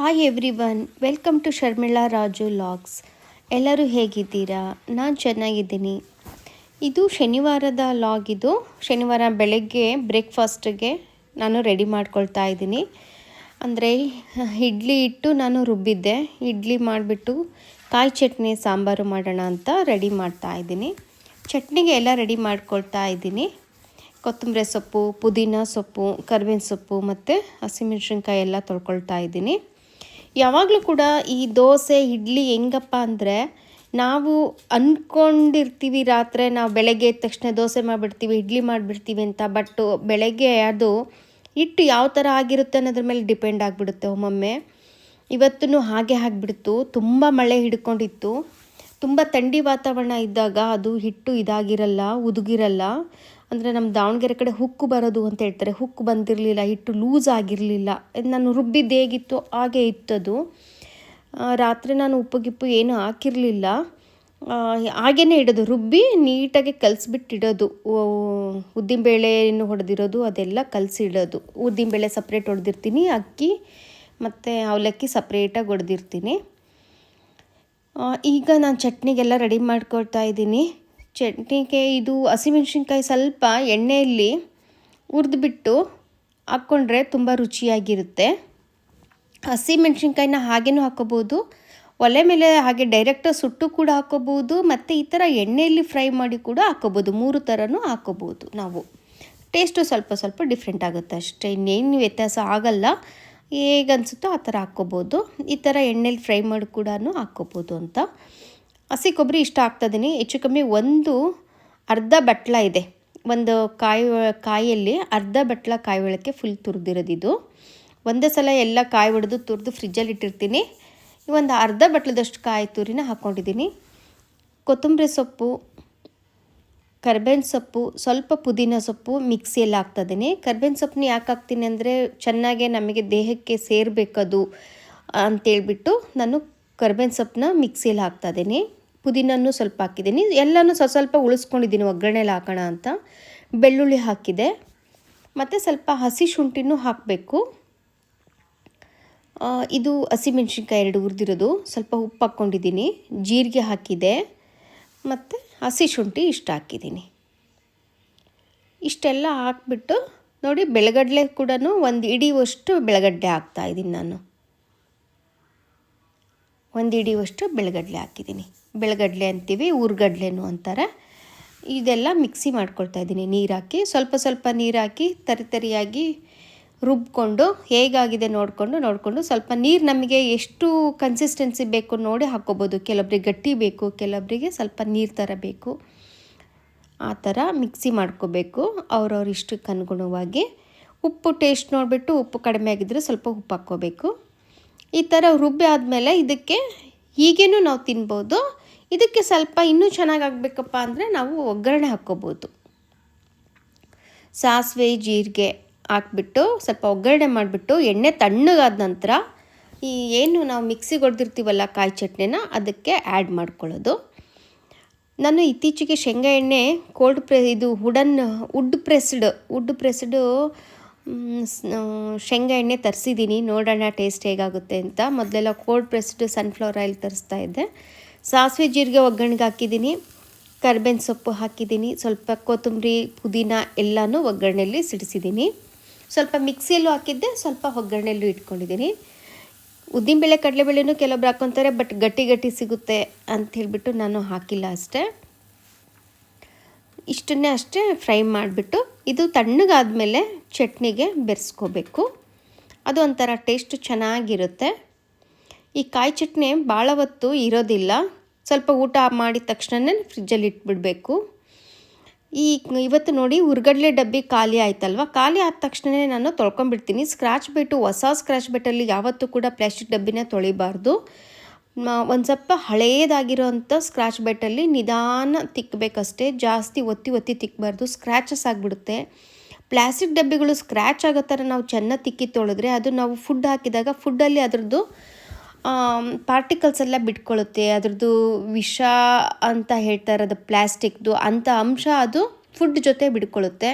Hi everyone welcome to Sharmila Raju logs ಎಲ್ಲರೂ ಹೇಗಿದ್ದೀರಾ? ನಾನು ಚೆನ್ನಾಗಿದ್ದೀನಿ. ಇದು ಶನಿವಾರದ ಲಾಗ್ ಇದು. ಶನಿವಾರ ಬೆಳಗ್ಗೆ ಬ್ರೇಕ್ಫಾಸ್ಟ್ಗೆ ನಾನು ರೆಡಿ ಮಾಡ್ಕೊಳ್ತಾ ಇದ್ದೀನಿ. ಅಂದರೆ, ಇಡ್ಲಿ ಇಟ್ಟು ನಾನು ರುಬ್ಬಿದ್ದೆ. ಇಡ್ಲಿ ಮಾಡಿಬಿಟ್ಟು ಕಾಯಿ ಚಟ್ನಿ, ಸಾಂಬಾರು ಮಾಡೋಣ ಅಂತ ರೆಡಿ ಮಾಡ್ತಾ ಇದ್ದೀನಿ. ಚಟ್ನಿಗೆ ಎಲ್ಲ ರೆಡಿ ಮಾಡ್ಕೊಳ್ತಾ ಇದ್ದೀನಿ. ಕೊತ್ತಂಬರಿ ಸೊಪ್ಪು, ಪುದೀನ ಸೊಪ್ಪು, ಕರ್ಬೇವಿನ ಸೊಪ್ಪು ಮತ್ತು ಹಸಿಮೆಣಸಿನ್ಕಾಯಿ ಎಲ್ಲ ತೊಳ್ಕೊಳ್ತಾ ಇದ್ದೀನಿ. ಯಾವಾಗಲೂ ಕೂಡ ಈ ದೋಸೆ, ಇಡ್ಲಿ ಹೆಂಗಪ್ಪ ಅಂದರೆ ನಾವು ಅಂದ್ಕೊಂಡಿರ್ತೀವಿ ರಾತ್ರಿ ನಾವು ಬೆಳಗ್ಗೆ ಎದ್ದ ತಕ್ಷಣ ದೋಸೆ ಮಾಡಿಬಿಡ್ತೀವಿ, ಇಡ್ಲಿ ಮಾಡಿಬಿಡ್ತೀವಿ ಅಂತ ಬಟ್ ಬೆಳಗ್ಗೆ ಅದು ಹಿಟ್ಟು ಯಾವ ಥರ ಆಗಿರುತ್ತೆ ಅನ್ನೋದ್ರ ಮೇಲೆ ಡಿಪೆಂಡ್ ಆಗಿಬಿಡುತ್ತೆ ಒಮ್ಮೊಮ್ಮೆ. ಇವತ್ತೂ ಹಾಗೆ ಆಗಿಬಿಡ್ತು, ತುಂಬ ಮಳೆ ಹಿಡ್ಕೊಂಡಿತ್ತು. ತುಂಬ ಥಂಡಿ ವಾತಾವರಣ ಇದ್ದಾಗ ಅದು ಹಿಟ್ಟು ಇದಾಗಿರಲ್ಲ, ಉದುಗಿರಲ್ಲ. ಅಂದರೆ ನಮ್ಮ ದಾವಣಗೆರೆ ಕಡೆ ಹುಕ್ಕು ಬರೋದು ಅಂತ ಹೇಳ್ತಾರೆ. ಹುಕ್ಕು ಬಂದಿರಲಿಲ್ಲ, ಹಿಟ್ಟು ಲೂಸ್ ಆಗಿರಲಿಲ್ಲ. ನಾನು ರುಬ್ಬಿದ್ದು ಹೇಗಿತ್ತು ಹಾಗೆ ಇತ್ತದು. ರಾತ್ರಿ ನಾನು ಉಪ್ಪು ಗಿಪ್ಪು ಏನೂ ಹಾಕಿರಲಿಲ್ಲ. ಹಾಗೇ ಇಡೋದು, ರುಬ್ಬಿ ನೀಟಾಗಿ ಕಲಸಿಬಿಟ್ಟು ಇಡೋದು ಏನು ಹೊಡೆದಿರೋದು, ಅದೆಲ್ಲ ಕಲಸಿ ಇಡೋದು ಉದ್ದಿನಬೇಳೆ ಸಪ್ರೇಟ್ ಹೊಡೆದಿರ್ತೀನಿ, ಅಕ್ಕಿ ಮತ್ತು ಅವಲಕ್ಕಿ ಸಪ್ರೇಟಾಗಿ ಹೊಡೆದಿರ್ತೀನಿ. ಈಗ ನಾನು ಚಟ್ನಿಗೆಲ್ಲ ರೆಡಿ ಮಾಡ್ಕೊಳ್ತಾ ಇದ್ದೀನಿ. ಚಟ್ನಿಗೆ ಇದು ಹಸಿಮೆಣ್ಸಿನ್ಕಾಯಿ ಸ್ವಲ್ಪ ಎಣ್ಣೆಯಲ್ಲಿ ಹುರಿದ್ಬಿಟ್ಟು ಹಾಕ್ಕೊಂಡ್ರೆ ತುಂಬ ರುಚಿಯಾಗಿರುತ್ತೆ. ಹಸಿಮೆಣ್ಸಿನ್ಕಾಯಿನ ಹಾಗೇನೂ ಹಾಕೋಬೋದು ಒಲೆ ಮೇಲೆ ಹಾಗೆ ಡೈರೆಕ್ಟಾಗಿ ಸುಟ್ಟು ಕೂಡ ಹಾಕೋಬೋದು ಮತ್ತು ಈ ಥರ ಎಣ್ಣೆಯಲ್ಲಿ ಫ್ರೈ ಮಾಡಿ ಕೂಡ ಹಾಕೋಬೋದು ಮೂರು ಥರನೂ ಹಾಕೋಬೋದು ನಾವು. ಟೇಸ್ಟು ಸ್ವಲ್ಪ ಸ್ವಲ್ಪ ಡಿಫ್ರೆಂಟ್ ಆಗುತ್ತೆ ಅಷ್ಟೇ. ಇನ್ನೇನು ವ್ಯತ್ಯಾಸ ಆಗಲ್ಲ. ಹೇಗನ್ಸುತ್ತೋ ಆ ಥರ ಹಾಕ್ಕೋಬೋದು. ಈ ಥರ ಎಣ್ಣೆಲಿ ಫ್ರೈ ಮಾಡಿ ಕೂಡ ಹಾಕ್ಕೋಬೋದು ಅಂತ. ಹಸಿ ಕೊಬ್ಬರಿ ಇಷ್ಟ ಹಾಕ್ತಾಯಿದ್ದೀನಿ ಹೆಚ್ಚು ಕಮ್ಮಿ ಒಂದು ಅರ್ಧ ಬಟ್ಲ ಇದೆ. ಒಂದು ಕಾಯಿ ಕಾಯಲ್ಲಿ ಅರ್ಧ ಬಟ್ಲ ಕಾಯಿ ಒಳಕ್ಕೆ ಫುಲ್ ತುರಿದಿರೋದಿದು ಒಂದೇ ಸಲ ಎಲ್ಲ ಕಾಯಿ ಹೊಡೆದು ತುರಿದು ಫ್ರಿಜ್ಜಲ್ಲಿ ಇಟ್ಟಿರ್ತೀನಿ. ಒಂದು ಅರ್ಧ ಬಟ್ಲದಷ್ಟು ಕಾಯಿ ತುರಿನ ಹಾಕ್ಕೊಂಡಿದ್ದೀನಿ ಕೊತ್ತಂಬರಿ ಸೊಪ್ಪು, ಕರ್ಬೇವಿನ ಸೊಪ್ಪು, ಸ್ವಲ್ಪ ಪುದೀನ ಸೊಪ್ಪು ಮಿಕ್ಸಿಯಲ್ಲಿ ಹಾಕ್ತಾಯಿದ್ದೀನಿ ಕರ್ಬೇವಿನ ಸೊಪ್ಪನ್ನ ಯಾಕೆ ಹಾಕ್ತೀನಿ ಅಂದರೆ ಚೆನ್ನಾಗೆ ನಮಗೆ ದೇಹಕ್ಕೆ ಸೇರಬೇಕದು ಅಂತೇಳ್ಬಿಟ್ಟು ನಾನು ಕರ್ಬೇವಿನ ಸೊಪ್ಪನ್ನ ಮಿಕ್ಸಿಯಲ್ಲಿ ಹಾಕ್ತಾಯಿದ್ದೀನಿ ಪುದೀನನ್ನು ಸ್ವಲ್ಪ ಹಾಕಿದ್ದೀನಿ. ಎಲ್ಲನೂ ಸ್ವಲ್ಪ ಸ್ವಲ್ಪ ಉಳಿಸ್ಕೊಂಡಿದ್ದೀನಿ, ಒಗ್ಗರಣೆಲಿ ಹಾಕೋಣ ಅಂತ. ಬೆಳ್ಳುಳ್ಳಿ ಹಾಕಿದೆ. ಮತ್ತು ಸ್ವಲ್ಪ ಹಸಿ ಶುಂಠಿನೂ ಹಾಕಬೇಕು. ಇದು ಹಸಿಮೆಣ್ಸಿನ್ಕಾಯಿ ಎರಡು ಹುರಿದಿರೋದು. ಸ್ವಲ್ಪ ಉಪ್ಪು ಹಾಕ್ಕೊಂಡಿದ್ದೀನಿ. ಜೀರಿಗೆ ಹಾಕಿದೆ. ಮತ್ತು ಹಸಿ ಶುಂಠಿ ಇಷ್ಟು ಹಾಕಿದ್ದೀನಿ. ಇಷ್ಟೆಲ್ಲ ಹಾಕ್ಬಿಟ್ಟು ನೋಡಿ, ಬೆಳಗಡ್ಲೆ ಕೂಡ ಒಂದು ಇಡಿಯುವಷ್ಟು ಬೆಳಗಡ್ಡೆ ಹಾಕ್ತಾ ಇದ್ದೀನಿ ನಾನು. ಒಂದು ಬೆಳಗಡಲೆ ಬೆಳಗಡ್ಲೆ ಹಾಕಿದ್ದೀನಿ. ಬೆಳಗಡ್ಲೆ ಅಂತೀವಿ, ಊರ್ಗಡ್ಲೆನು ಅಂತಾರೆ. ಇದೆಲ್ಲ ಮಿಕ್ಸಿ ಮಾಡ್ಕೊಳ್ತಾ ಇದ್ದೀನಿ ನೀರು ಹಾಕಿ ಸ್ವಲ್ಪ ಸ್ವಲ್ಪ ನೀರು ಹಾಕಿ ತರಿತರಿಯಾಗಿ ರುಬ್ಕೊಂಡು, ಹೇಗಾಗಿದೆ ನೋಡಿಕೊಂಡು ನೋಡಿಕೊಂಡು ಸ್ವಲ್ಪ ನೀರು ನಮಗೆ ಎಷ್ಟು ಕನ್ಸಿಸ್ಟೆನ್ಸಿ ಬೇಕು ನೋಡಿ ಹಾಕ್ಕೋಬೋದು. ಕೆಲವೊಬ್ರಿಗೆ ಗಟ್ಟಿ ಬೇಕು ಕೆಲವೊಬ್ಬರಿಗೆ ಸ್ವಲ್ಪ ನೀರು ಥರ ಬೇಕು. ಆ ಥರ ಮಿಕ್ಸಿ ಮಾಡ್ಕೋಬೇಕು ಅವ್ರವ್ರ ಇಷ್ಟಕ್ಕೆ ಅನುಗುಣವಾಗಿ ಉಪ್ಪು ಟೇಸ್ಟ್ ನೋಡಿಬಿಟ್ಟು ಉಪ್ಪು ಕಡಿಮೆ ಆಗಿದ್ದರೆ ಸ್ವಲ್ಪ ಉಪ್ಪು ಹಾಕ್ಕೋಬೇಕು. ಈ ಥರ ರುಬ್ಬಿ ಆದಮೇಲೆ ಇದಕ್ಕೆ ಹೀಗೇನೂ ನಾವು ತಿನ್ಬೋದು. ಇದಕ್ಕೆ ಸ್ವಲ್ಪ ಇನ್ನೂ ಚೆನ್ನಾಗಿ ಆಗಬೇಕಪ್ಪ ಅಂದರೆ ನಾವು ಒಗ್ಗರಣೆ ಹಾಕ್ಕೋಬೋದು. ಸಾಸಿವೆ, ಜೀರಿಗೆ ಹಾಕ್ಬಿಟ್ಟು ಸ್ವಲ್ಪ ಒಗ್ಗರಣೆ ಮಾಡಿಬಿಟ್ಟು ಎಣ್ಣೆ ತಣ್ಣಗಾದ ನಂತರ ಈ ಏನು ನಾವು ಮಿಕ್ಸಿಗೆ ಹೊಡೆದಿರ್ತೀವಲ್ಲ ಕಾಯಿ ಚಟ್ನಿನ ಅದಕ್ಕೆ ಆ್ಯಡ್ ಮಾಡ್ಕೊಳ್ಳೋದು. ನಾನು ಇತ್ತೀಚೆಗೆ ಶೇಂಗಾ ಎಣ್ಣೆ ಕೋಲ್ಡ್ ಪ್ರೆ ಇದು wooden wood pressed wood pressed ಶೇಂಗಾ ಎಣ್ಣೆ ತರಿಸಿದ್ದೀನಿ ನೋಡೋಣ ಟೇಸ್ಟ್ ಹೇಗಾಗುತ್ತೆ ಅಂತ. ಮೊದಲೆಲ್ಲ ಕೋಲ್ಡ್ ಪ್ರೆಸ್ಡ್ ಸನ್ಫ್ಲವರ್ ಆಯಿಲ್ ತರಿಸ್ತಾ ಇದ್ದೆ. ಸಾಸಿವೆ ಜೀರಿಗೆ ಒಗ್ಗರಣೆಗೆ ಹಾಕಿದ್ದೀನಿ ಕರ್ಬೇವಿನ ಸೊಪ್ಪು ಹಾಕಿದ್ದೀನಿ ಸ್ವಲ್ಪ ಕೊತ್ತಂಬರಿ, ಪುದೀನ ಎಲ್ಲನೂ ಒಗ್ಗರಣೆಯಲ್ಲಿ ಸಿಡಿಸಿದ್ದೀನಿ ಸ್ವಲ್ಪ ಮಿಕ್ಸಿಯಲ್ಲೂ ಹಾಕಿದ್ದೆ, ಸ್ವಲ್ಪ ಒಗ್ಗರಣೆಯಲ್ಲೂ ಇಟ್ಕೊಂಡಿದ್ದೀನಿ ಉದ್ದಿನಬೇಳೆ ಕಡಲೆಬೇಳೆನೂ ಕೆಲವೊಬ್ರು ಹಾಕ್ಕೊತಾರೆ ಬಟ್ ಗಟ್ಟಿ ಗಟ್ಟಿ ಸಿಗುತ್ತೆ ಅಂತ ಹೇಳಿಬಿಟ್ಟು ನಾನು ಹಾಕಿಲ್ಲ ಅಷ್ಟೇ. ಇಷ್ಟನ್ನೇ ಅಷ್ಟೇ ಫ್ರೈ ಮಾಡಿಬಿಟ್ಟು ಇದು ತಣ್ಣಗಾದಮೇಲೆ ಚಟ್ನಿಗೆ ಬೆರೆಸ್ಕೋಬೇಕು. ಅದು ಒಂಥರ ಟೇಸ್ಟ್ ಚೆನ್ನಾಗಿರುತ್ತೆ. ಈ ಕಾಯಿ ಚಟ್ನಿ ಭಾಳ ಹೊತ್ತು ಇರೋದಿಲ್ಲ. ಸ್ವಲ್ಪ ಊಟ ಮಾಡಿದ ತಕ್ಷಣವೇ ಫ್ರಿಜ್ಜಲ್ಲಿ ಇಟ್ಬಿಡಬೇಕು. ಈ ಇವತ್ತು ನೋಡಿ ಉರ್ಗಡ್ಲೆ ಡಬ್ಬಿ ಖಾಲಿ ಆಯ್ತಲ್ವ? ಖಾಲಿ ಆದ ತಕ್ಷಣವೇ ನಾನು ತೊಳ್ಕೊಂಬಿಡ್ತೀನಿ ಸ್ಕ್ರಾಚ್ ಬಿಟ್ಟು ಹೊಸ ಸ್ಕ್ರಾಚ್ ಬಿಟ್ಟಲ್ಲಿ ಯಾವತ್ತೂ ಕೂಡ ಪ್ಲಾಸ್ಟಿಕ್ ಡಬ್ಬಿನ ತೊಳಿಬಾರ್ದು. ಒಂದು ಸ್ವಲ್ಪ ಹಳೆಯದಾಗಿರೋಂಥ ಸ್ಕ್ರಾಚ್ ಬೆಟ್ಟಲ್ಲಿ ನಿಧಾನ ತಿಕ್ಕಬೇಕಷ್ಟೇ ಜಾಸ್ತಿ ಒತ್ತಿ ಒತ್ತಿ ತಿಕ್ಕಬಾರ್ದು ಸ್ಕ್ರ್ಯಾಚಸ್ ಆಗಿಬಿಡುತ್ತೆ. ಪ್ಲಾಸ್ಟಿಕ್ ಡಬ್ಬಿಗಳು ಸ್ಕ್ರ್ಯಾಚ್ ಆಗೋ ಥರ ನಾವು ಚೆನ್ನಾಗಿ ತಿಕ್ಕಿ ತೊಳೆದ್ರೆ ಅದು ನಾವು ಫುಡ್ ಹಾಕಿದಾಗ ಫುಡ್ಡಲ್ಲಿ ಅದರದ್ದು ಪಾರ್ಟಿಕಲ್ಸ್ ಎಲ್ಲ ಬಿಟ್ಕೊಳ್ಳುತ್ತೆ ಅದರದ್ದು ವಿಷ ಅಂತ ಹೇಳ್ತಾ ಇರೋದು ಪ್ಲ್ಯಾಸ್ಟಿಕ್ದು ಅಂಥ ಅಂಶ ಅದು ಫುಡ್ ಜೊತೆ ಬಿಡ್ಕೊಳ್ಳುತ್ತೆ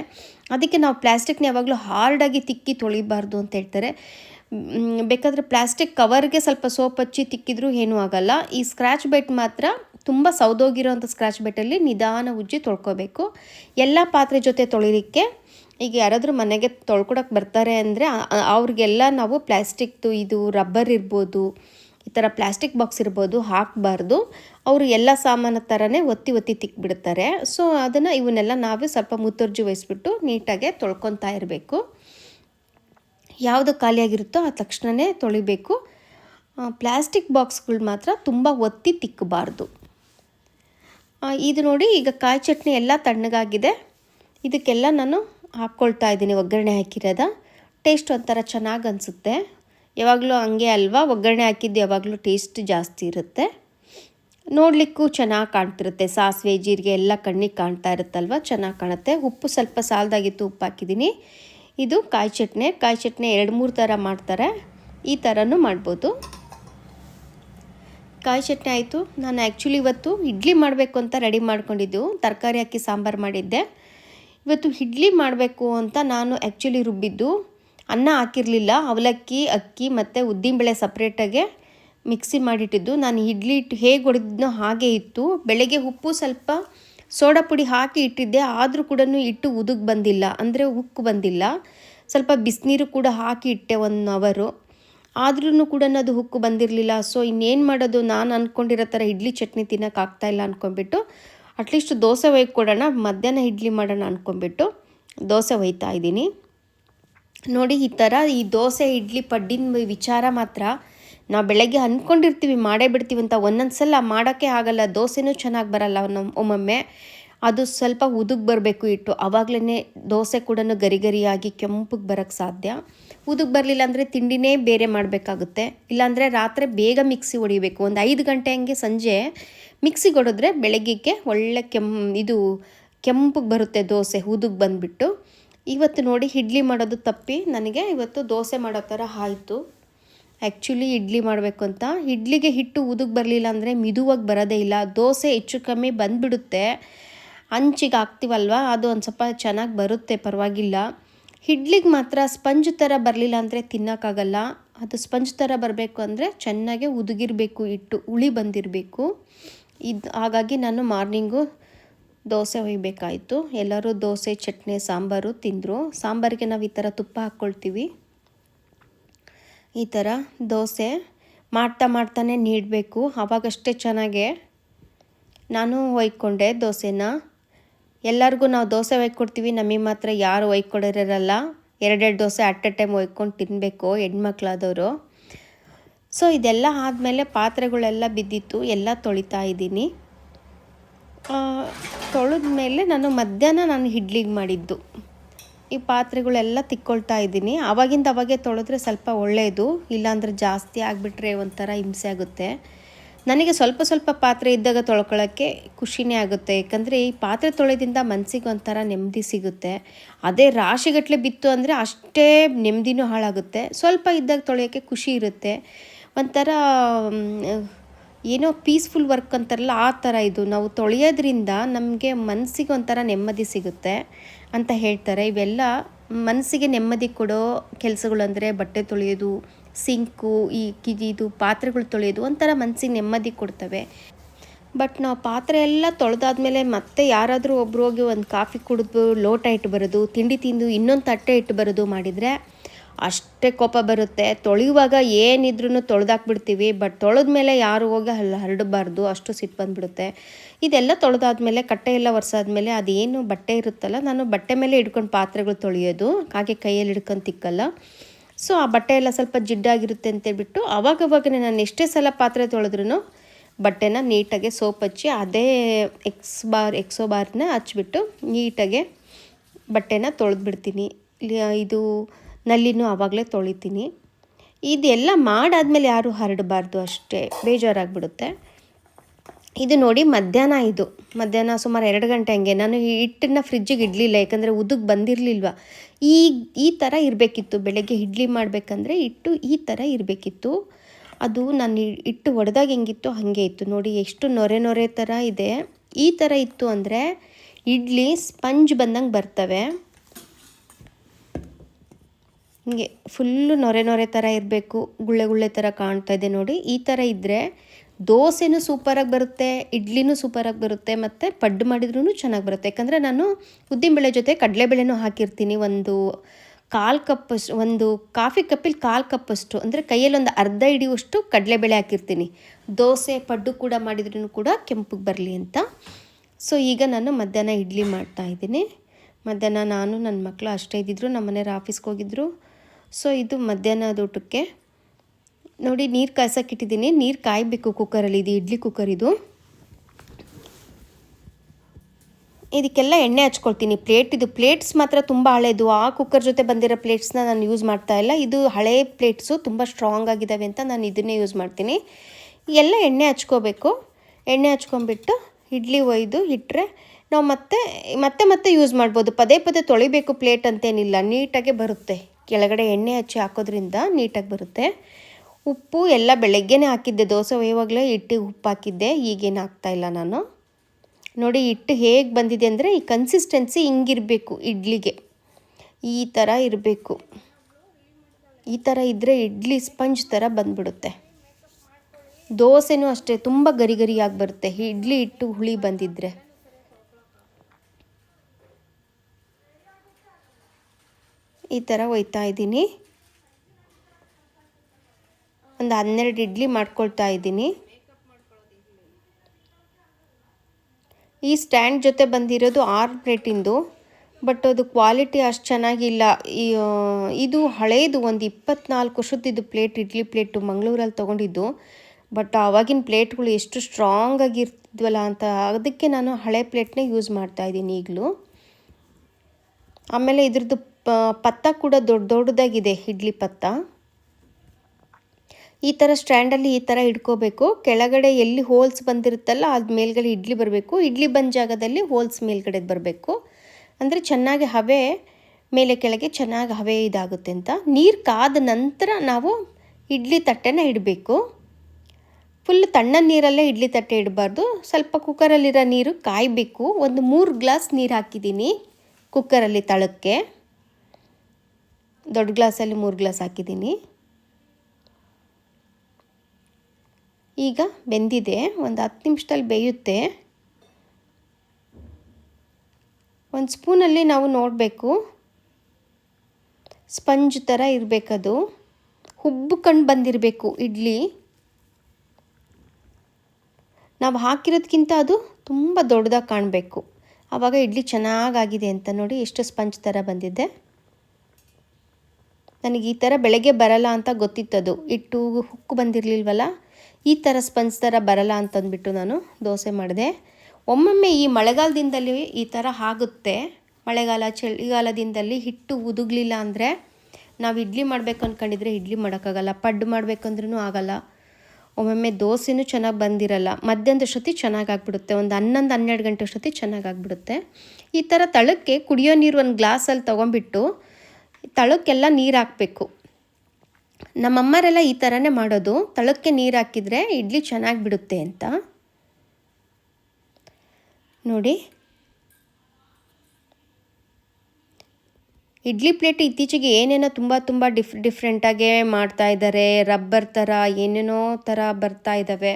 ಅದಕ್ಕೆ ನಾವು ಪ್ಲ್ಯಾಸ್ಟಿಕ್ನ ಯಾವಾಗಲೂ ಹಾರ್ಡಾಗಿ ತಿಕ್ಕಿ ತೊಳಿಬಾರ್ದು ಅಂತ ಹೇಳ್ತಾರೆ. ಬೇಕಾದರೆ ಪ್ಲಾಸ್ಟಿಕ್ ಕವರ್ಗೆ ಸ್ವಲ್ಪ ಸೋಪ್ ಹಚ್ಚಿ ತಿಕ್ಕಿದ್ರೂ ಏನೂ ಆಗಲ್ಲ. ಈ ಸ್ಕ್ರ್ಯಾಚ್ ಬೆಟ್ ಮಾತ್ರ ತುಂಬ ಸೌದೋಗಿರೋಂಥ ಸ್ಕ್ರ್ಯಾಚ್ ಬೆಟ್ಟಲ್ಲಿ ನಿಧಾನ ಉಜ್ಜಿ ತೊಳ್ಕೊಬೇಕು. ಎಲ್ಲ ಪಾತ್ರೆ ಜೊತೆ ತೊಳಿಲಿಕ್ಕೆ ಈಗ ಯಾರಾದರೂ ಮನೆಗೆ ತೊಳ್ಕೊಡಕ್ಕೆ ಬರ್ತಾರೆ ಅಂದರೆ ಅವ್ರಿಗೆಲ್ಲ ನಾವು ಪ್ಲ್ಯಾಸ್ಟಿಕ್ದು ಇದು ರಬ್ಬರ್ ಇರ್ಬೋದು, ಈ ಥರ ಪ್ಲಾಸ್ಟಿಕ್ ಬಾಕ್ಸ್ ಇರ್ಬೋದು ಹಾಕಬಾರ್ದು. ಅವರು ಎಲ್ಲ ಸಾಮಾನು ಥರನೇ ಒತ್ತಿ ಒತ್ತಿ ತಿಕ್ಬಿಡ್ತಾರೆ. ಸೊ ಅದನ್ನು ಇವನ್ನೆಲ್ಲ ನಾವೇ ಸ್ವಲ್ಪ ಮುತ್ತುರ್ಜಿ ವಹಿಸ್ಬಿಟ್ಟು ನೀಟಾಗೆ ತೊಳ್ಕೊತಾ ಇರಬೇಕು. ಯಾವುದು ಖಾಲಿಯಾಗಿರುತ್ತೋ ಆ ತಕ್ಷಣವೇ ತೊಳಿಬೇಕು. ಪ್ಲಾಸ್ಟಿಕ್ ಬಾಕ್ಸ್ಗಳು ಮಾತ್ರ ತುಂಬ ಒತ್ತಿ ತಿಕ್ಕಬಾರ್ದು. ಇದು ನೋಡಿ ಈಗ ಕಾಯಿ ಚಟ್ನಿ ಎಲ್ಲ ತಣ್ಣಗಾಗಿದೆ. ಇದಕ್ಕೆಲ್ಲ ನಾನು ಹಾಕ್ಕೊಳ್ತಾ ಇದ್ದೀನಿ ಒಗ್ಗರಣೆ ಹಾಕಿರೋದ. ಟೇಸ್ಟ್ ಒಂಥರ ಚೆನ್ನಾಗಿ ಅನಿಸುತ್ತೆ. ಯಾವಾಗಲೂ ಹಂಗೆ ಅಲ್ವಾ? ಒಗ್ಗರಣೆ ಹಾಕಿದ್ದು ಯಾವಾಗಲೂ ಟೇಸ್ಟ್ ಜಾಸ್ತಿ ಇರುತ್ತೆ. ನೋಡಲಿಕ್ಕೂ ಚೆನ್ನಾಗಿ ಕಾಣ್ತಿರುತ್ತೆ. ಸಾಸಿವೆ, ಜೀರಿಗೆ ಎಲ್ಲ ಕಣ್ಣಿಗೆ ಕಾಣ್ತಾ ಇರುತ್ತಲ್ವ? ಚೆನ್ನಾಗಿ ಕಾಣುತ್ತೆ. ಉಪ್ಪು ಸ್ವಲ್ಪ ಸಾಲದಾಗಿತ್ತು ಉಪ್ಪು ಹಾಕಿದ್ದೀನಿ ಇದು ಕಾಯಿ ಚಟ್ನಿ. ಕಾಯಿ ಚಟ್ನಿ ಎರಡು ಮೂರು ಥರ ಮಾಡ್ತಾರೆ. ಈ ಥರನೂ ಮಾಡ್ಬೋದು. ಕಾಯಿ ಚಟ್ನಿ ಆಯಿತು. ನಾನು ಆ್ಯಕ್ಚುಲಿ ಇವತ್ತು ಇಡ್ಲಿ ಮಾಡಬೇಕು ಅಂತ ರೆಡಿ ಮಾಡ್ಕೊಂಡಿದ್ದೆವು ತರಕಾರಿ ಹಾಕಿ ಸಾಂಬಾರು ಮಾಡಿದ್ದೆ. ಇವತ್ತು ಇಡ್ಲಿ ಮಾಡಬೇಕು ಅಂತ ನಾನು ಆ್ಯಕ್ಚುಲಿ ರುಬ್ಬಿದ್ದು ಅನ್ನ ಹಾಕಿರಲಿಲ್ಲ. ಅವಲಕ್ಕಿ, ಅಕ್ಕಿ ಮತ್ತು ಉದ್ದಿನಬೇಳೆ ಸಪ್ರೇಟಾಗೆ ಮಿಕ್ಸಿ ಮಾಡಿಟ್ಟಿದ್ದು. ನಾನು ಇಡ್ಲಿ ಇಟ್ಟು ಹೇಗೆ ಹೊಡೆದಿದ್ನೋ ಹಾಗೆ ಇತ್ತು. ಬೆಳಗ್ಗೆ ಉಪ್ಪು ಸ್ವಲ್ಪ ಸೋಡಾ ಪುಡಿ ಹಾಕಿ ಇಟ್ಟಿದ್ದೆ, ಆದರೂ ಕೂಡ ಇಟ್ಟು ಉದುಗ್ ಬಂದಿಲ್ಲ, ಅಂದರೆ ಉಕ್ಕು ಬಂದಿಲ್ಲ. ಸ್ವಲ್ಪ ಬಿಸಿನೀರು ಕೂಡ ಹಾಕಿ ಇಟ್ಟೆ ಒನ್ ಅವರು. ಆದ್ರೂ ಕೂಡ ಅದು ಹುಕ್ಕು ಬಂದಿರಲಿಲ್ಲ. ಸೊ ಇನ್ನೇನು ಮಾಡೋದು? ನಾನು ಅಂದ್ಕೊಂಡಿರೋ ಥರ ಇಡ್ಲಿ ಚಟ್ನಿ ತಿನ್ನೋಕೆ ಆಗ್ತಾಯಿಲ್ಲ ಅಂದ್ಕೊಂಡ್ಬಿಟ್ಟು ಅಟ್ಲೀಸ್ಟ್ ದೋಸೆ ಒಯ್ದು ಕೊಡೋಣ, ಮಧ್ಯಾಹ್ನ ಇಡ್ಲಿ ಮಾಡೋಣ ಅಂದ್ಕೊಂಬಿಟ್ಟು ದೋಸೆ ಒಯ್ತಾ ಇದ್ದೀನಿ. ನೋಡಿ ಈ ಥರ ಈ ದೋಸೆ, ಇಡ್ಲಿ ಪಡ್ಡಿನ ವಿಚಾರ ಮಾತ್ರ ನಾವು ಬೆಳಗ್ಗೆ ಅಂದ್ಕೊಂಡಿರ್ತೀವಿ, ಮಾಡೇ ಬಿಡ್ತೀವಿ ಅಂತ. ಒಂದೊಂದು ಸಲ ಮಾಡೋಕ್ಕೆ ಆಗಲ್ಲ, ದೋಸೆನೂ ಚೆನ್ನಾಗಿ ಬರಲ್ಲ ನಮ್ಮ ಒಮ್ಮೊಮ್ಮೆ. ಅದು ಸ್ವಲ್ಪ ಉದುಗ್ ಬರಬೇಕು ಇಟ್ಟು ಆವಾಗಲೇ ದೋಸೆ ಕೂಡ ಗರಿ ಗರಿಯಾಗಿ ಕೆಂಪಗೆ ಬರೋಕ್ಕೆ ಸಾಧ್ಯ. ಉದುಗ್ ಬರಲಿಲ್ಲ ಅಂದರೆ ತಿಂಡಿನೇ ಬೇರೆ ಮಾಡಬೇಕಾಗುತ್ತೆ. ಇಲ್ಲಾಂದರೆ ರಾತ್ರಿ ಬೇಗ ಮಿಕ್ಸಿ ಹೊಡಿಬೇಕು. ಒಂದು ಐದು ಗಂಟೆ ಹಂಗೆ ಸಂಜೆ ಮಿಕ್ಸಿಗೆ ಹೊಡೆದ್ರೆ ಬೆಳಗ್ಗೆಗೆ ಒಳ್ಳೆ ಕೆಮ್ ಇದು ಕೆಂಪಗೆ ಬರುತ್ತೆ ದೋಸೆ, ಉದುಗ್ ಬಂದುಬಿಟ್ಟು. ಇವತ್ತು ನೋಡಿ, ಇಡ್ಲಿ ಮಾಡೋದು ತಪ್ಪಿ. ನನಗೆ ಇವತ್ತು ದೋಸೆ ಮಾಡೋ ಥರ ಆಯಿತು. ಆ್ಯಕ್ಚುಲಿ ಇಡ್ಲಿ ಮಾಡಬೇಕು ಅಂತ. ಇಡ್ಲಿಗೆ ಹಿಟ್ಟು ಉದುಗ್ ಬರಲಿಲ್ಲ ಅಂದರೆ ಮಿದುವಾಗಿ ಬರೋದೇ ಇಲ್ಲ. ದೋಸೆ ಹೆಚ್ಚು ಕಮ್ಮಿ ಬಂದುಬಿಡುತ್ತೆ. ಹಂಚಿಗೆ ಹಾಕ್ತೀವಲ್ವ? ಅದು ಒಂದು ಸ್ವಲ್ಪ ಚೆನ್ನಾಗಿ ಬರುತ್ತೆ, ಪರವಾಗಿಲ್ಲ. ಇಡ್ಲಿಗೆ ಮಾತ್ರ ಸ್ಪಂಜ್ ಥರ ಬರಲಿಲ್ಲ ಅಂದರೆ ತಿನ್ನೋಕ್ಕಾಗಲ್ಲ. ಅದು ಸ್ಪಂಜ್ ಥರ ಬರಬೇಕು ಅಂದರೆ ಚೆನ್ನಾಗೆ ಉದುಗಿರಬೇಕು, ಹಿಟ್ಟು ಉಳಿ ಬಂದಿರಬೇಕು. ಇದು ಹಾಗಾಗಿ ನಾನು ಮಾರ್ನಿಂಗು ದೋಸೆ ಒಯ್ಬೇಕಾಯಿತು. ಎಲ್ಲರೂ ದೋಸೆ, ಚಟ್ನಿ, ಸಾಂಬಾರು ತಿಂದರು. ಸಾಂಬಾರಿಗೆ ನಾವು ಈ ಥರ ತುಪ್ಪ ಹಾಕ್ಕೊಳ್ತೀವಿ ಈ ಥರ ದೋಸೆ ಮಾಡ್ತಾ ಮಾಡ್ತಾನೆ ನೀಡಬೇಕು. ಆವಾಗಷ್ಟೇ ಚೆನ್ನಾಗೆ ನಾನು ಒಯ್ಕೊಂಡೆ ದೋಸೆನ. ಎಲ್ಲರಿಗೂ ನಾವು ದೋಸೆ ಒಯ್ಕೊಡ್ತೀವಿ, ನಮಗೆ ಮಾತ್ರ ಯಾರು ಒಯ್ಕೊಡಿರಲ್ಲ. ಎರಡೆರಡು ದೋಸೆ ಅಟ್ ಎ ಟೈಮ್ ಒಯ್ಕೊಂಡು ತಿನ್ನಬೇಕು ಹೆಣ್ಮಕ್ಳಾದವರು. ಸೊ, ಇದೆಲ್ಲ ಆದಮೇಲೆ ಪಾತ್ರೆಗಳೆಲ್ಲ ಬಿದ್ದಿತ್ತು, ಎಲ್ಲ ತೊಳಿತಾ ಇದ್ದೀನಿ. ತೊಳೆದ ಮೇಲೆ ನಾನು ಮಧ್ಯಾಹ್ನ ನಾನು ಇಡ್ಲಿಗೆ ಮಾಡಿದ್ದು. ಈ ಪಾತ್ರೆಗಳೆಲ್ಲ ತಿಕ್ಕೊಳ್ತಾ ಇದ್ದೀನಿ. ಅವಾಗಿಂದ ಅವಾಗೆ ತೊಳೆದ್ರೆ ಸ್ವಲ್ಪ ಒಳ್ಳೆಯದು ಇಲ್ಲಾಂದ್ರೆ ಜಾಸ್ತಿ ಆಗಿಬಿಟ್ರೆ ಒಂಥರ ಹಿಂಸೆ ಆಗುತ್ತೆ. ನನಗೆ ಸ್ವಲ್ಪ ಸ್ವಲ್ಪ ಪಾತ್ರೆ ಇದ್ದಾಗ ತೊಳ್ಕೊಳ್ಳೋಕ್ಕೆ ಖುಷಿನೇ ಆಗುತ್ತೆ. ಯಾಕಂದರೆ ಈ ಪಾತ್ರೆ ತೊಳೆದಿಂದ ಮನಸ್ಸಿಗೆ ಒಂಥರ ನೆಮ್ಮದಿ ಸಿಗುತ್ತೆ. ಅದೇ ರಾಶಿಗಟ್ಟಲೆ ಬಿತ್ತು ಅಂದರೆ ಅಷ್ಟೇ ನೆಮ್ಮದಿನೂ ಹಾಳಾಗುತ್ತೆ. ಸ್ವಲ್ಪ ಇದ್ದಾಗ ತೊಳೆಯೋಕ್ಕೆ ಖುಷಿ ಇರುತ್ತೆ. ಒಂಥರ ಏನೋ ಪೀಸ್ಫುಲ್ ವರ್ಕ್ ಅಂತಾರಲ್ಲ, ಆ ಥರ ಇದು. ನಾವು ತೊಳೆಯೋದ್ರಿಂದ ನಮಗೆ ಮನಸ್ಸಿಗೆ ಒಂಥರ ನೆಮ್ಮದಿ ಸಿಗುತ್ತೆ ಅಂತ ಹೇಳ್ತಾರೆ. ಇವೆಲ್ಲ ಮನಸ್ಸಿಗೆ ನೆಮ್ಮದಿ ಕೊಡೋ ಕೆಲಸಗಳು ಅಂದರೆ ಬಟ್ಟೆ ತೊಳೆಯೋದು ಸಿಂಕು ಈ ಕಿಜಿದು ಪಾತ್ರೆಗಳು ತೊಳೆಯೋದು, ಒಂಥರ ಮನಸ್ಸಿಗೆ ನೆಮ್ಮದಿ ಕೊಡ್ತವೆ. ಬಟ್ ನಾವು ಪಾತ್ರೆ ಎಲ್ಲ ತೊಳೆದಾದ್ಮೇಲೆ ಮತ್ತೆ ಯಾರಾದರೂ ಒಬ್ರು ಹೋಗಿ ಒಂದು ಕಾಫಿ ಕುಡಿದು, ಲೋಟ ಇಟ್ಟು ಬರೋದು, ತಿಂಡಿ ತಿಂದು ಇನ್ನೊಂದು ತಟ್ಟೆ ಇಟ್ಟು ಬರೋದು ಮಾಡಿದರೆ ಅಷ್ಟೇ ಕೋಪ ಬರುತ್ತೆ. ತೊಳೆಯುವಾಗ ಏನಿದ್ರೂ ತೊಳೆದಾಕ್ಬಿಡ್ತೀವಿ. ಬಟ್ ತೊಳೆದ್ಮೇಲೆ ಯಾರು ಹೋಗಿ ಅಲ್ಲಿ ಹರಡಬಾರ್ದು. ಅಷ್ಟು ಸಿಟ್ಟು ಬಂದ್ಬಿಡುತ್ತೆ. ಇದೆಲ್ಲ ತೊಳೆದಾದ್ಮೇಲೆ, ಕಟ್ಟೆ ಎಲ್ಲ ಒರೆಸಾದ್ಮೇಲೆ ಅದೇನು ಬಟ್ಟೆ ಇರುತ್ತಲ್ಲ, ನಾನು ಬಟ್ಟೆ ಮೇಲೆ ಇಟ್ಕೊಂಡು ಪಾತ್ರೆಗಳು ತೊಳೆಯೋದು. ಹಾಗೆ ಕೈಯಲ್ಲಿ ಹಿಡ್ಕೊಂಡು ತಿಕ್ಕಲ್ಲ. ಸೊ ಆ ಬಟ್ಟೆ ಎಲ್ಲ ಸ್ವಲ್ಪ ಜಿಡ್ಡಾಗಿರುತ್ತೆ ಅಂತೇಳ್ಬಿಟ್ಟು ಅವಾಗವಾಗನೇ ನಾನು ಎಷ್ಟೇ ಸಲ ಪಾತ್ರೆ ತೊಳೆದ್ರೂ ಬಟ್ಟೆನ ನೀಟಾಗಿ ಸೋಪ್ ಹಚ್ಚಿ ಅದೇ ಎಕ್ಸ್ ಬಾರ್, ಎಕ್ಸೋ ಬಾರ್ನ ಹಚ್ಬಿಟ್ಟು ನೀಟಾಗೆ ಬಟ್ಟೆನ ತೊಳೆದ್ಬಿಡ್ತೀನಿ. ಇದು ನಲ್ಲಿನೂ ಆವಾಗಲೇ ತೊಳಿತೀನಿ. ಇದೆಲ್ಲ ಮಾಡಾದಮೇಲೆ ಯಾರೂ ಹರಡಬಾರ್ದು ಅಷ್ಟೇ, ಬೇಜಾರಾಗ್ಬಿಡುತ್ತೆ. ಇದು ನೋಡಿ ಮಧ್ಯಾಹ್ನ ಇದು. ಮಧ್ಯಾಹ್ನ ಸುಮಾರು ಎರಡು ಗಂಟೆ ಹಂಗೆ. ನಾನು ಈ ಹಿಟ್ಟನ್ನು ಫ್ರಿಜ್ಜಿಗೆ ಇಡಲಿಲ್ಲ, ಯಾಕಂದರೆ ಉದುಗ್ ಬಂದಿರಲಿಲ್ವ? ಈ ಈ ಥರ ಇರಬೇಕಿತ್ತು. ಬೆಳಗ್ಗೆ ಇಡ್ಲಿ ಮಾಡಬೇಕಂದ್ರೆ ಹಿಟ್ಟು ಈ ಥರ ಇರಬೇಕಿತ್ತು. ಅದು ನಾನು ಇಟ್ಟು ಒಡೆದಾಗ ಹೆಂಗಿತ್ತು ಹಾಗೆ ಇತ್ತು. ನೋಡಿ ಎಷ್ಟು ನೊರೆ ನೊರೆ ಥರ ಇದೆ. ಈ ಥರ ಇತ್ತು ಅಂದರೆ ಇಡ್ಲಿ ಸ್ಪಂಜ್ ಬಂದಂಗೆ ಬರ್ತವೆ. ಹಿಂಗೆ ಫುಲ್ಲು ನೊರೆ ನೊರೆ ಥರ ಇರಬೇಕು, ಗುಳ್ಳೆ ಗುಳ್ಳೆ ಥರ ಕಾಣ್ತಾ ಇದೆ ನೋಡಿ. ಈ ಥರ ಇದ್ದರೆ ದೋಸೆನೂ ಸೂಪರಾಗಿ ಬರುತ್ತೆ, ಇಡ್ಲಿನೂ ಸೂಪರಾಗಿ ಬರುತ್ತೆ, ಮತ್ತು ಪಡ್ಡು ಮಾಡಿದ್ರೂ ಚೆನ್ನಾಗಿ ಬರುತ್ತೆ. ಯಾಕಂದರೆ ನಾನು ಉದ್ದಿನ ಉದ್ದಿನಬೇಳೆ ಜೊತೆ ಕಡಲೆಬೇಳೆನೂ ಹಾಕಿರ್ತೀನಿ. ಒಂದು ಕಾಲು ಕಪ್ಪಷ್ಟು ಒಂದು ಕಾಫಿ ಕಪ್ಪಲ್ಲಿ ಕಾಲು ಕಪ್ಪಷ್ಟು ಅಂದರೆ ಕೈಯಲ್ಲಿ ಒಂದು ಅರ್ಧ ಹಿಡಿಯುವಷ್ಟು ಕಡಲೆಬೇಳೆ ಹಾಕಿರ್ತೀನಿ. ದೋಸೆ, ಪಡ್ಡು ಕೂಡ ಮಾಡಿದ್ರೂ ಕೂಡ ಕೆಂಪಗೆ ಬರಲಿ ಅಂತ. ಸೊ, ಈಗ ನಾನು ಮಧ್ಯಾಹ್ನ ಇಡ್ಲಿ ಮಾಡ್ತಾ ಇದ್ದೀನಿ. ಮಧ್ಯಾಹ್ನ ನಾನು ನನ್ನ ಮಕ್ಕಳು ಅಷ್ಟೇ ಇದ್ದಿದ್ರು ನಮ್ಮ ಮನೆಯವ್ರು ಆಫೀಸ್ಗೆ ಹೋಗಿದ್ರು. ಸೊ ಇದು ಮಧ್ಯಾಹ್ನದ ಊಟಕ್ಕೆ. ನೋಡಿ, ನೀರು ಕಾಯ್ಸಕ್ಕೆ ಇಟ್ಟಿದ್ದೀನಿ. ನೀರು ಕಾಯಬೇಕು ಕುಕ್ಕರಲ್ಲಿ ಇದು ಇಡ್ಲಿ ಕುಕ್ಕರ್ ಇದು. ಇದಕ್ಕೆಲ್ಲ ಎಣ್ಣೆ ಹಚ್ಕೊಳ್ತೀನಿ. ಪ್ಲೇಟ್ ಇದು ಪ್ಲೇಟ್ಸ್ ಮಾತ್ರ ತುಂಬ ಹಳೇದು. ಆ ಕುಕ್ಕರ್ ಜೊತೆ ಬಂದಿರೋ ಪ್ಲೇಟ್ಸ್ನ ನಾನು ಯೂಸ್ ಮಾಡ್ತಾ ಇಲ್ಲ. ಇದು ಹಳೆ ಪ್ಲೇಟ್ಸು ತುಂಬ ಸ್ಟ್ರಾಂಗ್ ಆಗಿದ್ದಾವೆ ಅಂತ ನಾನು ಇದನ್ನೇ ಯೂಸ್ ಮಾಡ್ತೀನಿ. ಎಲ್ಲ ಎಣ್ಣೆ ಹಚ್ಕೋಬೇಕು. ಎಣ್ಣೆ ಹಚ್ಕೊಂಬಿಟ್ಟು ಇಡ್ಲಿ ಒಯ್ದು ಇಟ್ಟರೆ ನಾವು ಮತ್ತೆ ಮತ್ತೆ ಮತ್ತೆ ಯೂಸ್ ಮಾಡ್ಬೋದು. ಪದೇ ಪದೇ ತೊಳಿಬೇಕು ಪ್ಲೇಟ್ ಅಂತೇನಿಲ್ಲ. ನೀಟಾಗೆ ಬರುತ್ತೆ. ಕೆಳಗಡೆ ಎಣ್ಣೆ ಹಚ್ಚಿ ಹಾಕೋದ್ರಿಂದ ನೀಟಾಗಿ ಬರುತ್ತೆ. ಉಪ್ಪು ಎಲ್ಲ ಬೆಳಗ್ಗೆನೇ ಹಾಕಿದ್ದೆ. ದೋಸೆ ಒಯ್ಯುವಾಗಲೇ ಹಿಟ್ಟಿಗೆ ಉಪ್ಪು ಹಾಕಿದ್ದೆ. ಈಗೇನು ಹಾಕ್ತಾಯಿಲ್ಲ ನಾನು. ನೋಡಿ, ಹಿಟ್ಟು ಹೇಗೆ ಬಂದಿದೆ ಅಂದರೆ ಈ ಕನ್ಸಿಸ್ಟೆನ್ಸಿ ಹಿಂಗಿರಬೇಕು ಇಡ್ಲಿಗೆ. ಈ ಥರ ಇರಬೇಕು. ಈ ಥರ ಇದ್ದರೆ ಇಡ್ಲಿ ಸ್ಪಂಜ್ ಥರ ಬಂದ್ಬಿಡುತ್ತೆ. ದೋಸೆನೂ ಅಷ್ಟೇ, ತುಂಬ ಗರಿ ಗರಿಯಾಗಿ ಬರುತ್ತೆ. ಇಡ್ಲಿ ಹಿಟ್ಟು ಹುಳಿ ಬಂದಿದ್ದರೆ ಈ ಥರ ಒಯ್ತಾ ಇದ್ದೀನಿ. ಒಂದು ಹನ್ನೆರಡು ಇಡ್ಲಿ ಮಾಡ್ಕೊಳ್ತಾ ಇದ್ದೀನಿ. ಈ ಸ್ಟ್ಯಾಂಡ್ ಜೊತೆ ಬಂದಿರೋದು ಆರು ಪ್ಲೇಟಿಂದು, ಬಟ್ ಅದು ಕ್ವಾಲಿಟಿ ಅಷ್ಟು ಚೆನ್ನಾಗಿಲ್ಲ. ಇದು ಹಳೆಯದು ಒಂದು ಇಪ್ಪತ್ನಾಲ್ಕು ವರ್ಷದ್ದು ಪ್ಲೇಟ್, ಇಡ್ಲಿ ಪ್ಲೇಟು ಮಂಗಳೂರಲ್ಲಿ ತೊಗೊಂಡಿದ್ದು. ಬಟ್ ಆವಾಗಿನ ಪ್ಲೇಟ್ಗಳು ಎಷ್ಟು ಸ್ಟ್ರಾಂಗ್ ಆಗಿರ್ತಿದ್ವಲ್ಲ ಅಂತ, ಅದಕ್ಕೆ ನಾನು ಹಳೆ ಪ್ಲೇಟ್ನೇ ಯೂಸ್ ಮಾಡ್ತಾ ಇದ್ದೀನಿ ಈಗಲೂ. ಆಮೇಲೆ ಇದ್ರದ್ದು ಪತ್ತ ಕೂಡ ದೊಡ್ಡ ದೊಡ್ಡದಾಗಿದೆ, ಇಡ್ಲಿ ಪತ್ತ. ಈ ಥರ ಸ್ಟ್ಯಾಂಡಲ್ಲಿ ಈ ಥರ ಇಟ್ಕೋಬೇಕು. ಕೆಳಗಡೆ ಎಲ್ಲಿ ಹೋಲ್ಸ್ ಬಂದಿರುತ್ತಲ್ಲ, ಅದು ಮೇಲ್ಗಡೆ ಇಡ್ಲಿ ಬರಬೇಕು. ಇಡ್ಲಿ ಬಂದ ಜಾಗದಲ್ಲಿ ಹೋಲ್ಸ್ ಮೇಲ್ಗಡೆ ಬರಬೇಕು. ಅಂದರೆ ಚೆನ್ನಾಗಿ ಹವೆ ಮೇಲೆ ಕೆಳಗೆ ಚೆನ್ನಾಗಿ ಹವೆ ಇದಾಗುತ್ತೆ ಅಂತ. ನೀರು ಕಾದ ನಂತರ ನಾವು ಇಡ್ಲಿ ತಟ್ಟೆನ ಇಡಬೇಕು. ಫುಲ್ ತಣ್ಣ ನೀರಲ್ಲೇ ಇಡ್ಲಿ ತಟ್ಟೆ ಇಡಬಾರ್ದು. ಸ್ವಲ್ಪ ಕುಕ್ಕರಲ್ಲಿರೋ ನೀರು ಕಾಯಬೇಕು. ಒಂದು ಮೂರು ಗ್ಲಾಸ್ ನೀರು ಹಾಕಿದ್ದೀನಿ ಕುಕ್ಕರಲ್ಲಿ ತಳಕ್ಕೆ. ದೊಡ್ಡ ಗ್ಲಾಸಲ್ಲಿ ಮೂರು ಗ್ಲಾಸ್ ಹಾಕಿದ್ದೀನಿ. ಈಗ ಬೆಂದಿದೆ, ಒಂದು ಹತ್ತು ನಿಮಿಷದಲ್ಲಿ ಬೇಯುತ್ತೆ. ಒಂದು ಸ್ಪೂನಲ್ಲಿ ನಾವು ನೋಡಬೇಕು. ಸ್ಪಂಜ್ ಥರ ಇರಬೇಕದು. ಹುಬ್ಬುಕೊಂಡು ಬಂದಿರಬೇಕು ಇಡ್ಲಿ. ನಾವು ಹಾಕಿರೋದಕ್ಕಿಂತ ಅದು ತುಂಬ ದೊಡ್ಡದಾಗಿ ಕಾಣಬೇಕು. ಆವಾಗ ಇಡ್ಲಿ ಚೆನ್ನಾಗಾಗಿದೆ ಅಂತ ನೋಡಿ ಎಷ್ಟು ಸ್ಪಂಜ್ ಥರ ಬಂದಿದೆ. ನನಗೆ ಈ ಥರ ಬೆಳಗ್ಗೆ ಬರಲ್ಲ ಅಂತ ಗೊತ್ತಿತ್ತದು. ಇಟ್ಟು ಹುಕ್ಕು ಬಂದಿರಲಿಲ್ವಲ್ಲ? ಈ ಥರ ಸ್ಪಂಜ್ ಥರ ಬರಲ್ಲ ಅಂತಂದ್ಬಿಟ್ಟು ನಾನು ದೋಸೆ ಮಾಡಿದೆ. ಒಮ್ಮೊಮ್ಮೆ ಈ ಮಳೆಗಾಲದಿಂದಲೇ ಈ ಥರ ಆಗುತ್ತೆ. ಮಳೆಗಾಲ ಚಳಿಗಾಲದಿಂದಲ್ಲಿ ಹಿಟ್ಟು ಉದುಗ್ಲಿಲ್ಲ ಅಂದರೆ ನಾವು ಇಡ್ಲಿ ಮಾಡಬೇಕು ಅಂದ್ಕೊಂಡಿದ್ರೆ ಇಡ್ಲಿ ಮಾಡೋಕ್ಕಾಗಲ್ಲ. ಪಡ್ಡು ಮಾಡಬೇಕಂದ್ರೂ ಆಗಲ್ಲ. ಒಮ್ಮೊಮ್ಮೆ ದೋಸೆನೂ ಚೆನ್ನಾಗಿ ಬಂದಿರಲ್ಲ. ಮಧ್ಯಾಹ್ನದಷ್ಟೊತ್ತಿ ಚೆನ್ನಾಗಿ ಆಗ್ಬಿಡುತ್ತೆ. ಒಂದು ಹನ್ನೊಂದು, ಹನ್ನೆರಡು ಗಂಟೆ ಅಷ್ಟೊತ್ತಿ ಚೆನ್ನಾಗಿ ಆಗ್ಬಿಡುತ್ತೆ. ಈ ಥರ ತಳಕ್ಕೆ ಕುಡಿಯೋ ನೀರು ಒಂದು ಗ್ಲಾಸಲ್ಲಿ ತೊಗೊಂಬಿಟ್ಟು ತಳಕ್ಕೆಲ್ಲ ನೀರು ಹಾಕಬೇಕು. ನಮ್ಮಮ್ಮರೆಲ್ಲ ಈ ಥರನೇ ಮಾಡೋದು. ತಳಕ್ಕೆ ನೀರು ಹಾಕಿದರೆ ಇಡ್ಲಿ ಚೆನ್ನಾಗಿ ಬಿಡುತ್ತೆ ಅಂತ. ನೋಡಿ. ಇಡ್ಲಿ ಪ್ಲೇಟ್ ಇತ್ತೀಚೆಗೆ ಏನೇನೋ ತುಂಬ ತುಂಬ ಡಿಫ್ ಡಿಫ್ರೆಂಟಾಗೆ ಮಾಡ್ತಾ ಇದ್ದಾರೆ ರಬ್ಬರ್ ಥರ, ಏನೇನೋ ಥರ ಬರ್ತಾ ಇದ್ದಾವೆ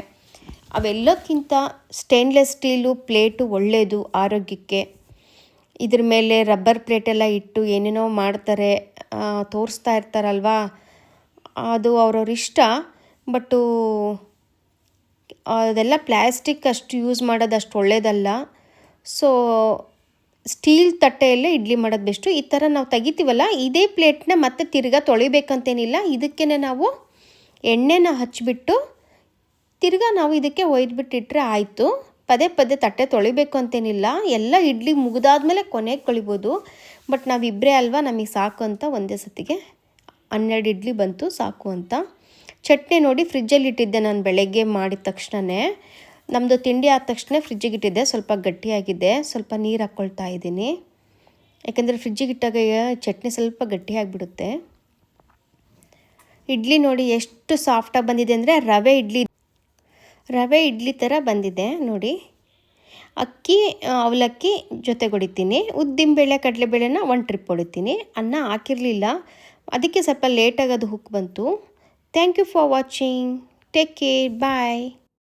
ಅವೆಲ್ಲಕ್ಕಿಂತ ಸ್ಟೇನ್ಲೆಸ್ ಸ್ಟೀಲು ಪ್ಲೇಟು ಒಳ್ಳೆಯದು ಆರೋಗ್ಯಕ್ಕೆ. ಇದ್ರ ಮೇಲೆ ರಬ್ಬರ್ ಪ್ಲೇಟೆಲ್ಲ ಇಟ್ಟು ಏನೇನೋ ಮಾಡ್ತಾರೆ ತೋರಿಸ್ತಾ ಇರ್ತಾರಲ್ವಾ? ಅದು ಅವ್ರವ್ರ ಇಷ್ಟ. ಬಟ್ಟು ಅದೆಲ್ಲ ಪ್ಲ್ಯಾಸ್ಟಿಕ್ ಅಷ್ಟು ಯೂಸ್ ಮಾಡೋದು ಅಷ್ಟು ಒಳ್ಳೆಯದಲ್ಲ ಸೊ ಸ್ಟೀಲ್ ತಟ್ಟೆಯಲ್ಲೇ ಇಡ್ಲಿ ಮಾಡೋದು ಬೆಸ್ಟು ಈ ಥರ ನಾವು ತೆಗಿತೀವಲ್ಲ, ಇದೇ ಪ್ಲೇಟ್ನ ಮತ್ತೆ ತಿರ್ಗಾ ತೊಳಿಬೇಕಂತೇನಿಲ್ಲ. ಇದಕ್ಕೇ ನಾವು ಎಣ್ಣೆನ ಹಚ್ಚಿಬಿಟ್ಟು ತಿರ್ಗಾ ನಾವು ಇದಕ್ಕೆ ಒಯ್ದುಬಿಟ್ಟಿಟ್ರೆ ಆಯಿತು. ಪದೇ ಪದೇ ತಟ್ಟೆ ತೊಳಿಬೇಕು ಅಂತೇನಿಲ್ಲ, ಎಲ್ಲ ಇಡ್ಲಿ ಮುಗಿದಾದ್ಮೇಲೆ ಕೊನೆಗೆ ಕೊಳಿಬೋದು. ಬಟ್ ನಾವಿಬ್ಬರೇ ಅಲ್ವಾ, ನಮಗೆ ಸಾಕು ಅಂತ ಒಂದೇ ಸತಿಗೆ ಹನ್ನೆರಡು ಇಡ್ಲಿ ಬಂತು, ಸಾಕು ಅಂತ. ಚಟ್ನಿ ನೋಡಿ ಫ್ರಿಜ್ಜಲ್ಲಿ ಇಟ್ಟಿದ್ದೆ ನಾನು ಬೆಳಗ್ಗೆ ಮಾಡಿದ ತಕ್ಷಣವೇ ನಮ್ಮದು ತಿಂಡಿ ಆದ ತಕ್ಷಣ ಫ್ರಿಜ್ಜಿಗೆ ಇಟ್ಟಿದ್ದೆ, ಸ್ವಲ್ಪ ಗಟ್ಟಿಯಾಗಿದೆ, ಸ್ವಲ್ಪ ನೀರು ಹಾಕ್ಕೊಳ್ತಾ ಇದ್ದೀನಿ. ಯಾಕೆಂದರೆ ಫ್ರಿಜ್ಜಿಗೆ ಇಟ್ಟಾಗ ಚಟ್ನಿ ಸ್ವಲ್ಪ ಗಟ್ಟಿಯಾಗಿಬಿಡುತ್ತೆ. ಇಡ್ಲಿ ನೋಡಿ ಎಷ್ಟು ಸಾಫ್ಟಾಗಿ ಬಂದಿದೆ ಅಂದರೆ ರವೆ ಇಡ್ಲಿ ರವೆ ಇಡ್ಲಿ ಥರ ಬಂದಿದೆ, ನೋಡಿ. ಅಕ್ಕಿ ಅವಲಕ್ಕಿ ಜೊತೆಗೆ ಹೊಡಿತೀನಿ ಕಡಲೆ ಕಡಲೆಬೇಳೆನ ಒಂದು ಟ್ರಿಪ್ ಹೊಡಿತೀನಿ. ಅನ್ನ ಹಾಕಿರಲಿಲ್ಲ. ಅದಕ್ಕೆ ಸ್ವಲ್ಪ ಲೇಟಾಗಿ ಅದು ಹುಕ್ ಬಂತು. Thank you for watching take care bye